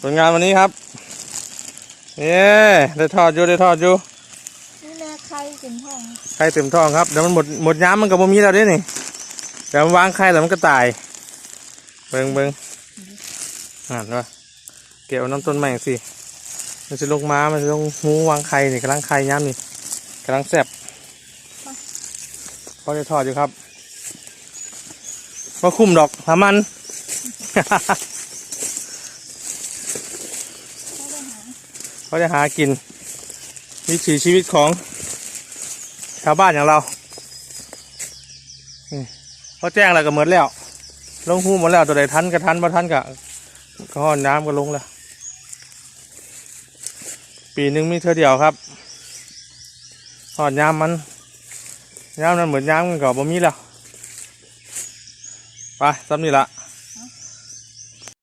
ผลงานวันนี้ครับเย้ได้ทอดอยู่ได้ทอดอยู่นี่แม่ไข่เป็นห้องไข่เต็มท้องครับเดี๋ยวมันหมดหมดย้ำมันก็บ่มีแล้วเด้นี่เดี๋ยวมันวางไข่แล้วมันก็ตายเบิ่งเบิ่งอ่านว่าเกี่ยวน้ำต้นใหม่สิมันจะลงมามันจะลงหูวางไข่นี่กำลังไข่ย้ำนี่กำลังแซ่บพอได้ทอดอยู่ครับมาคุ้มดอกหามัน เขาจะหากินวิถีชีวิตของชาวบ้านอย่างเราเขาแจ้งอะไรก็เหมือนแล้ว ลงหูหมดแล้วตัวใดทันก็ทันบ่ทันก็ก็ห้อนน้ำก็ลงแล้ว ปีหนึ่งมีเท่าเดียวครับหอดยามมันยามนั้นเหมือนยามกันก็บ่มีแล้ว ไปซ้ำนี่ละ